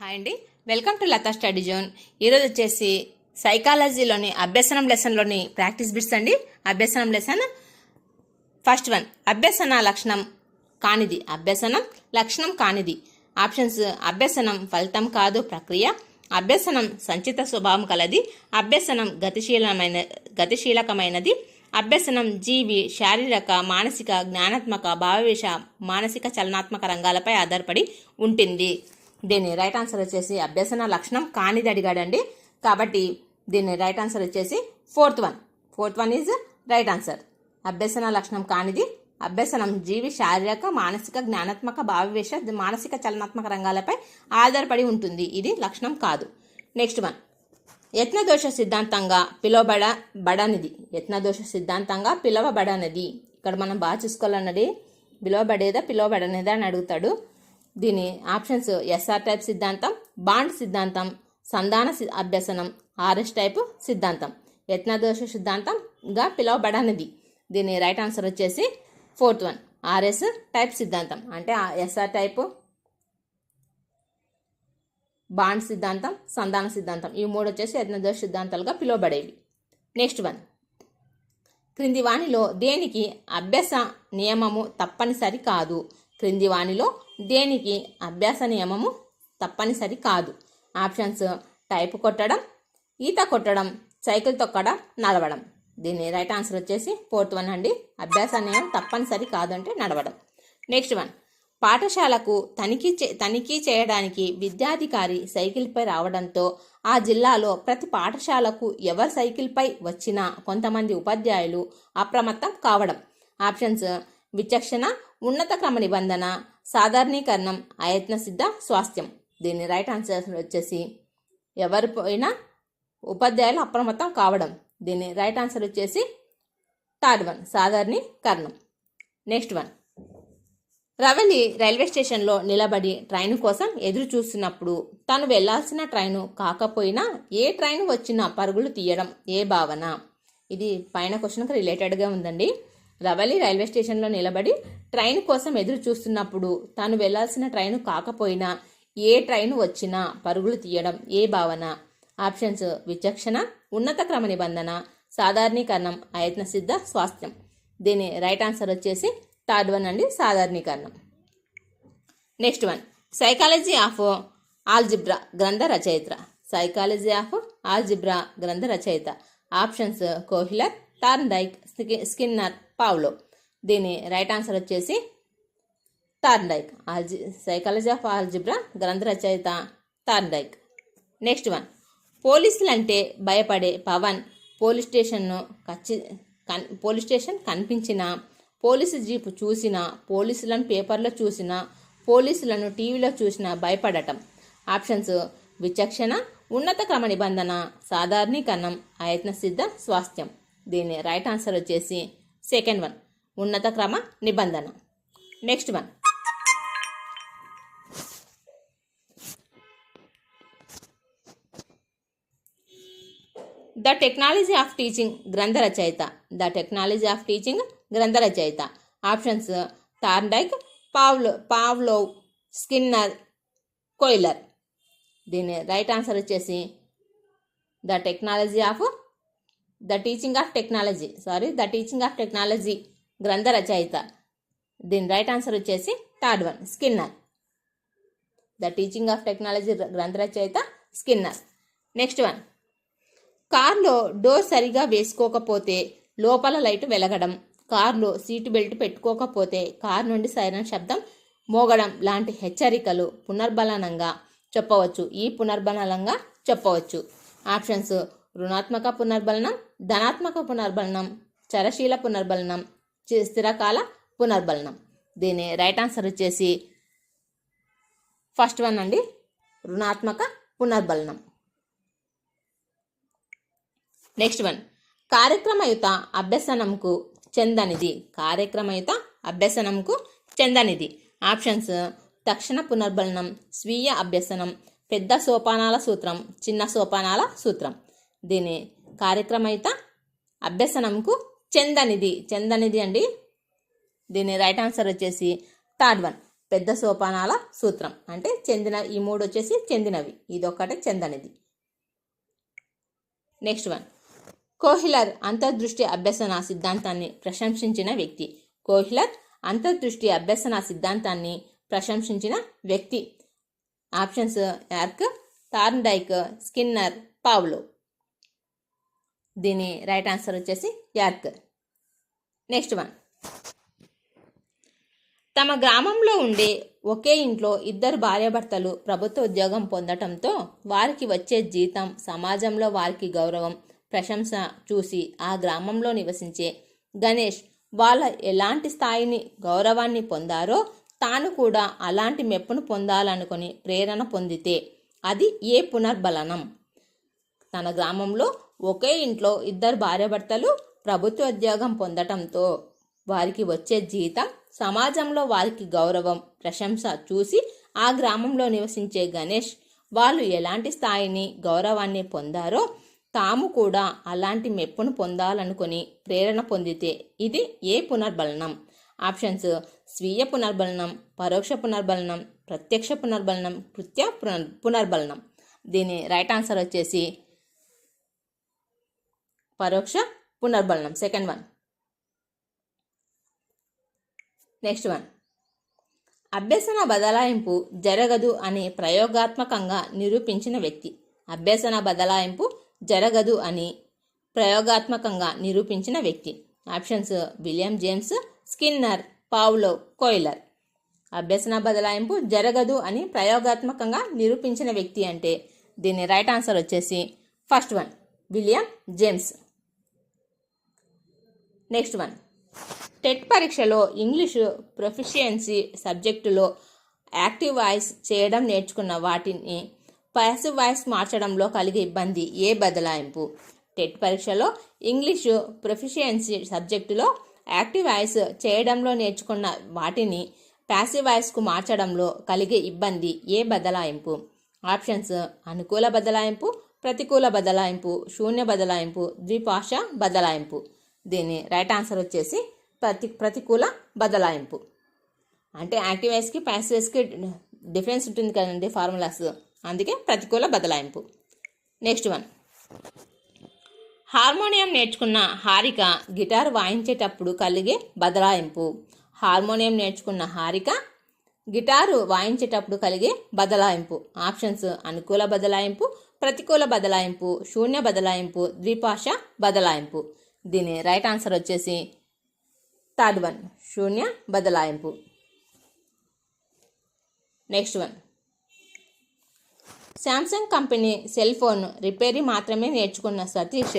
Hi అండి. Welcome to Latha study zone. ఈరోజు వచ్చేసి సైకాలజీలోని అభ్యసనం లెసన్లోని ప్రాక్టీస్ బిట్స్ అండి. అభ్యసనం లెసన్ ఫస్ట్ వన్ అభ్యసన లక్షణం కానిది. అభ్యసనం లక్షణం కానిది. ఆప్షన్స్ అభ్యసనం ఫలితం కాదు ప్రక్రియ. అభ్యసనం సంచిత స్వభావం కలది. అభ్యసనం గతిశీలమైన గతిశీలకమైనది. అభ్యసనం జీవి శారీరక మానసిక జ్ఞానాత్మక భావవేశ మానసిక చలనాత్మక రంగాలపై ఆధారపడి ఉంటుంది. దీని రైట్ ఆన్సర్ వచ్చేసి అభ్యసన లక్షణం కానిది అడిగాడండి. కాబట్టి దీని రైట్ ఆన్సర్ వచ్చేసి fourth one fourth one is right answer అభ్యసన లక్షణం కానిది అభ్యసనం జీవి శారీరక మానసిక జ్ఞానాత్మక భావవేశ మానసిక చలనాత్మక రంగాలపై ఆధారపడి ఉంటుంది. ఇది లక్షణం కాదు. నెక్స్ట్ వన్ యత్నదోష సిద్ధాంతంగా పిలువబడ బడనిది. యత్నదోష సిద్ధాంతంగా పిలవబడనిది. ఇక్కడ మనం బాగా చూసుకోవాలన్నది పిలువబడేదా పిలువబడనేదా అని అడుగుతాడు. దీని ఆప్షన్స్ ఎస్ఆర్ టైప్ సిద్ధాంతం బాండ్ సిద్ధాంతం సంధాన అభ్యసనం ఆర్ఎస్ టైప్ సిద్ధాంతం. యత్నదోష సిద్ధాంతంగా పిలువబడనిది. దీని రైట్ ఆన్సర్ వచ్చేసి ఫోర్త్ వన్ ఆర్ఎస్ టైప్ సిద్ధాంతం. అంటే ఎస్ఆర్ టైపు బాండ్ సిద్ధాంతం సంధాన సిద్ధాంతం. ఈ మూడు వచ్చేసి యత్నదోష సిద్ధాంతాలుగా పిలువబడేవి. నెక్స్ట్ వన్ క్రింది వాణిలో దేనికి అభ్యాస నియమము తప్పనిసరి కాదు? క్రింది వాణిలో దేనికి? అభ్యాస నియమము తప్పనిసరి కాదు. ఆప్షన్స్ టైపు కొట్టడం ఈత కొట్టడం సైకిల్ తొక్కడం నడవడం. దీని రైట్ ఆన్సర్ వచ్చేసి ఫోర్త్ వన్ అండి. అభ్యాస నియమం తప్పనిసరి కాదంటే నడవడం. Next one. పాఠశాలకు తనిఖీ చే తనిఖీ చేయడానికి విద్యాధికారి సైకిల్పై రావడంతో ఆ జిల్లాలో ప్రతి పాఠశాలకు ఎవరి సైకిల్పై వచ్చినా కొంతమంది ఉపాధ్యాయులు అప్రమత్తం కావడం. ఆప్షన్స్ విచక్షణ ఉన్నత క్రమ నిబంధన సాధారణీకరణం అయత్న సిద్ధ స్వాస్థ్యం. దీని రైట్ ఆన్సర్ వచ్చేసి ఎవరు పోయినా ఉపాధ్యాయులు అప్రమత్తం కావడం. దీని రైట్ ఆన్సర్ వచ్చేసి third one సాధారణీకరణం. Next one. Ravali railway స్టేషన్లో నిలబడి ట్రైన్ కోసం ఎదురు చూస్తున్నప్పుడు తను వెళ్ళాల్సిన ట్రైను కాకపోయినా ఏ ట్రైన్ వచ్చినా పరుగులు తీయడం ఏ భావన? ఇది పైన క్వశ్చన్కి రిలేటెడ్గా ఉందండి. రవలి రైల్వే స్టేషన్లో నిలబడి ట్రైన్ కోసం ఎదురు చూస్తున్నప్పుడు తాను వెళ్ళాల్సిన ట్రైను కాకపోయినా ఏ ట్రైన్ వచ్చినా పరుగులు తీయడం ఏ భావన? ఆప్షన్స్ విచక్షణ ఉన్నత క్రమ నిబంధన సాధారణీకరణం ఆయత్న సిద్ధ స్వాస్థ్యం. దీని రైట్ ఆన్సర్ వచ్చేసి థర్డ్ వన్ అండి సాధారణీకరణం. Next one. Psychology of algebra గ్రంథ రచయిత. సైకాలజీ ఆఫ్ ఆల్జిబ్రా గ్రంథ రచయిత. Options Kohler Thorndike Skinner. Pavlov దీని రైట్ ఆన్సర్ వచ్చేసి థార్న్డైక్ ఆల్జి సైకాలజీ ఆఫ్ ఆల్జిబ్రా గ్రంథ రచయిత థార్న్డైక్ నెక్స్ట్ వన్ పోలీసులు అంటే భయపడే పవన్ పోలీస్ స్టేషన్ను ఖచ్చి కన్ పోలీస్ స్టేషన్ కనిపించిన పోలీసు జీపు చూసినా పోలీసులను పేపర్లో చూసినా పోలీసులను టీవీలో చూసినా భయపడటం. ఆప్షన్స్ విచక్షణ ఉన్నత క్రమ నిబంధన సాధారణీకరణం అయత్న సిద్ధ స్వాస్థ్యం. దీని రైట్ ఆన్సర్ వచ్చేసి సెకండ్ వన్. ఉన్నత క్రమ నిబంధన. Next one. The technology of teaching గ్రంథ రచయిత. ద టెక్నాలజీ ఆఫ్ టీచింగ్ గ్రంథ రచయిత. Options Thorndike Pavlov Pavlov Skinner Kohler. దీని రైట్ ఆన్సర్ వచ్చేసి the technology of the teaching of technology sorry the teaching of technology గ్రంథ రచయిత దీని రైట్ ఆన్సర్ వచ్చేసి third one Skinner the teaching of technology గ్రంథ రచయిత స్కిన్నర్ నెక్స్ట్ వన్ కార్లో door సరిగా వేసుకోకపోతే లోపల లైట్ వెలగడం. కార్లో సీటు బెల్ట్ పెట్టుకోకపోతే కార్ నుండి సైరన్ శబ్దం మోగడం లాంటి హెచ్చరికలు పునర్బలనంగా చెప్పవచ్చు. ఈ పునర్బలనంగా చెప్పవచ్చు. ఆప్షన్స్ రుణాత్మక పునర్బలనం ధనాత్మక పునర్బలనం చరశీల పునర్బలనం చి- స్థిరకాల పునర్బలనం. దీని రైట్ ఆన్సర్ వచ్చేసి ఫస్ట్ వన్ అండి. రుణాత్మక పునర్బలనం. నెక్స్ట్ వన్ కార్యక్రమయుత అభ్యసనంకు చెందనిది. కార్యక్రమయుత అభ్యసనంకు చెందనిది. ఆప్షన్స్ తక్షణ పునర్బలనం స్వీయ అభ్యసనం పెద్ద సోపానాల సూత్రం చిన్న సోపానాల సూత్రం. దీని కార్యక్రమయిత అభ్యసనంకు చెందనిది చెందనిది అండి. దీని రైట్ ఆన్సర్ వచ్చేసి థర్డ్ వన్ పెద్ద సోపానాల సూత్రం. అంటే చెందిన ఈ మూడు వచ్చేసి చెందినవి. ఇదొక్కటే చెందనిది నెక్స్ట్ వన్ కోహిలర్ అంతర్దృష్టి అభ్యసన సిద్ధాంతాన్ని ప్రశంసించిన వ్యక్తి. కోహిలర్ అంతర్దృష్టి అభ్యసన సిద్ధాంతాన్ని ప్రశంసించిన వ్యక్తి. Options York Thorndike Skinner Pavlov. దీని రైట్ ఆన్సర్ వచ్చేసి యార్క్. నెక్స్ట్ వన్ తమ గ్రామంలో ఉండే ఒకే ఇంట్లో ఇద్దరు భార్యాభర్తలు ప్రభుత్వ ఉద్యోగం పొందటంతో వారికి వచ్చే జీతం సమాజంలో వారికి గౌరవం ప్రశంస చూసి ఆ గ్రామంలో నివసించే గణేష్ వాళ్ళ ఎలాంటి స్థాయిని గౌరవాన్ని పొందారో తాను కూడా అలాంటి మెప్పును పొందాలనుకుని ప్రేరణ పొందితే అది ఏ పునర్బలనం? తన గ్రామంలో ఒకే ఇంట్లో ఇద్దరు భార్యాభర్తలు ప్రభుత్వ ఉద్యోగం పొందటంతో వారికి వచ్చే జీతం సమాజంలో వారికి గౌరవం ప్రశంస చూసి ఆ గ్రామంలో నివసించే గణేష్ వాళ్ళు ఎలాంటి స్థాయిని గౌరవాన్ని పొందారో తాము కూడా అలాంటి మెప్పును పొందాలనుకుని ప్రేరణ పొందితే ఇది ఏ పునర్బలనం? ఆప్షన్స్ స్వీయ పునర్బలనం పరోక్ష పునర్బలనం ప్రత్యక్ష పునర్బలనం కృత్య పునర్ పునర్బలనం. దీని రైట్ ఆన్సర్ వచ్చేసి పరోక్ష పునర్బలనం సెకండ్ వన్ నెక్స్ట్ వన్ అభ్యసన బదలాయింపు జరగదు అని ప్రయోగాత్మకంగా నిరూపించిన వ్యక్తి. అభ్యసన బదలాయింపు జరగదు అని ప్రయోగాత్మకంగా నిరూపించిన వ్యక్తి. Options William James Skinner Pavlov Kohler అభ్యసన బదలాయింపు జరగదు అని ప్రయోగాత్మకంగా నిరూపించిన వ్యక్తి అంటే దీని రైట్ ఆన్సర్ వచ్చేసి first one William James next one TET పరీక్షలో ఇంగ్లీషు ప్రొఫిషియన్సీ సబ్జెక్టులో యాక్టివ్ వాయిస్ చేయడం నేర్చుకున్న వాటిని పాసివ్ వాయిస్ మార్చడంలో కలిగే ఇబ్బంది ఏ బదలాయింపు? టెట్ పరీక్షలో ఇంగ్లీషు ప్రొఫిషియన్సీ సబ్జెక్టులో యాక్టివ్ వాయిస్ చేయడంలో నేర్చుకున్న వాటిని ప్యాసివ్ వాయిస్కు మార్చడంలో కలిగే ఇబ్బంది ఏ బదలాయింపు? ఆప్షన్స్ అనుకూల బదలాయింపు ప్రతికూల బదలాయింపు శూన్య బదలాయింపు ద్విపాష బదలాయింపు. దీని రైట్ ఆన్సర్ వచ్చేసి ప్రతి ప్రతికూల బదలాయింపు. అంటే యాక్టివ్ వాయిస్కి ప్యాసివ్ వాయిస్కి డిఫరెన్స్ ఉంటుంది కదండి ఫార్ములాస్. అందుకే ప్రతికూల బదలాయింపు. Next one. హార్మోనియం నేర్చుకున్న హారిక గిటార్ వాయించేటప్పుడు కలిగే బదలాయింపు. హార్మోనియం నేర్చుకున్న హారిక గిటారు వాయించేటప్పుడు కలిగే బదలాయింపు. ఆప్షన్స్ అనుకూల బదలాయింపు ప్రతికూల బదలాయింపు శూన్య బదలాయింపు ద్విపాష బదలాయింపు. దీని రైట్ ఆన్సర్ వచ్చేసి థర్డ్ వన్ శూన్య బదలాయింపు. Next one Samsung company cell phone రిపేరీ మాత్రమే నేర్చుకున్న సతీష్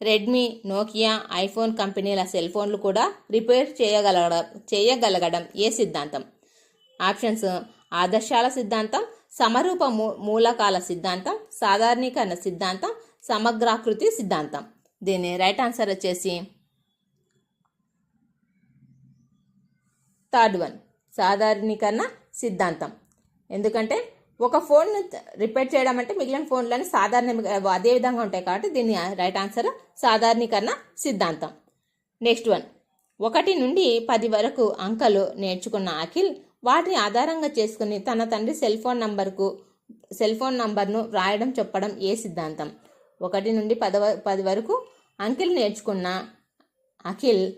రెడ్మీ నోకియా ఐఫోన్ కంపెనీల సెల్ ఫోన్లు కూడా రిపేర్ చేయగలగడం చేయగలగడం ఏ సిద్ధాంతం? ఆప్షన్స్ ఆదర్శాల సిద్ధాంతం సమరూప మూ మూలకాల సిద్ధాంతం సాధారణీకరణ సిద్ధాంతం సమగ్రాకృతి సిద్ధాంతం. దీని రైట్ ఆన్సర్ వచ్చేసి థర్డ్ వన్ సాధారణీకరణ సిద్ధాంతం. ఎందుకంటే ఒక ఫోన్ రిపేర్ చేయడం అంటే మిగిలిన ఫోన్లని సాధారణ అదే విధంగా ఉంటాయి కాబట్టి దీని రైట్ ఆన్సర్ సాధారణీకరణ సిద్ధాంతం. నెక్స్ట్ వన్ ఒకటి నుండి పది వరకు అంకెలు నేర్చుకున్న అఖిల్ వాటిని ఆధారంగా చేసుకుని తన తండ్రి సెల్ ఫోన్ నంబర్కు సెల్ ఫోన్ నంబర్ను వ్రాయడం చెప్పడం ఏ సిద్ధాంతం? ఒకటి నుండి పదవ పది వరకు అంకిల్ నేర్చుకున్న అఖిల్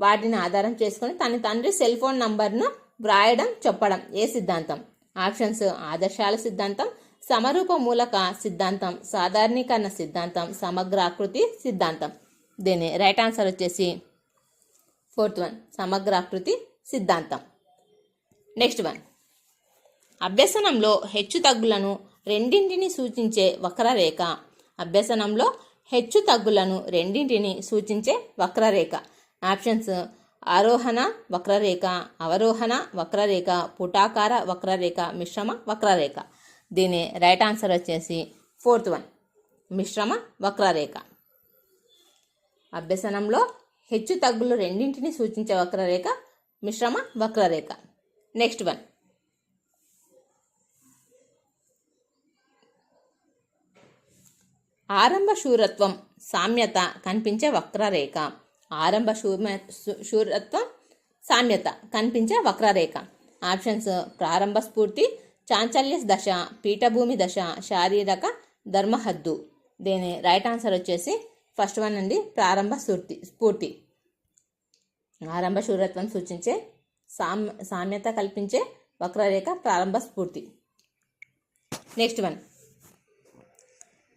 వాటిని ఆధారం చేసుకుని తన తండ్రి సెల్ ఫోన్ నంబర్ను వ్రాయడం చెప్పడం ఏ సిద్ధాంతం? ఆప్షన్స్ ఆదర్శాల సిద్ధాంతం సమరూప మూలక సిద్ధాంతం సాధారణీకరణ సిద్ధాంతం సమగ్రాకృతి సిద్ధాంతం. దీని రైట్ ఆన్సర్ వచ్చేసి ఫోర్త్ వన్ సమగ్రాకృతి సిద్ధాంతం. Next one. అభ్యసనంలో హెచ్చు తగ్గులను రెండింటిని సూచించే వక్రరేఖ. అభ్యసనంలో హెచ్చు తగ్గులను రెండింటిని సూచించే వక్రరేఖ. ఆప్షన్స్ ఆరోహణ వక్రరేఖ అవరోహణ వక్రరేఖ పుటాకార వక్రరేఖ మిశ్రమ వక్రరేఖ. దీని రైట్ ఆన్సర్ వచ్చేసి ఫోర్త్ వన్ మిశ్రమ వక్రరేఖ. అభ్యసనంలో హెచ్చు తగ్గులు రెండింటిని సూచించే వక్రరేఖ మిశ్రమ వక్రరేఖ. Next one. ఆరంభ శూరత్వం సామ్యత కనిపించే వక్రరేఖ. ఆరంభ శూమ శూరత్వం సామ్యత కనిపించే వక్రరేఖ. ఆప్షన్స్ ప్రారంభ స్ఫూర్తి చాంచల్య దశ పీఠభూమి దశ శారీరక ధర్మహద్దు. దీని రైట్ ఆన్సర్ వచ్చేసి ఫస్ట్ వన్ అండి ప్రారంభ స్ఫూర్తి స్ఫూర్తి. ఆరంభ శూరత్వం సూచించే సామ్ సామ్యత కల్పించే వక్రరేఖ ప్రారంభ స్ఫూర్తి. Next one.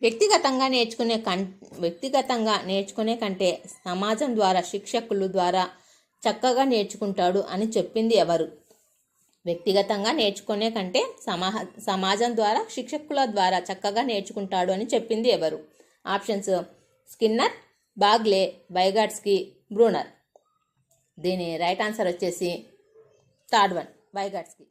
వ్యక్తిగతంగా నేర్చుకునే కం వ్యక్తిగతంగా నేర్చుకునే కంటే సమాజం ద్వారా శిక్షకులు ద్వారా చక్కగా నేర్చుకుంటాడు అని చెప్పింది ఎవరు? వ్యక్తిగతంగా నేర్చుకునే కంటే సమా సమాజం ద్వారా శిక్షకుల ద్వారా చక్కగా నేర్చుకుంటాడు అని చెప్పింది ఎవరు? Options Skinner Bagley Vygotsky Bruner. దీని రైట్ ఆన్సర్ వచ్చేసి థర్డ్ వన్ వైగాట్స్కి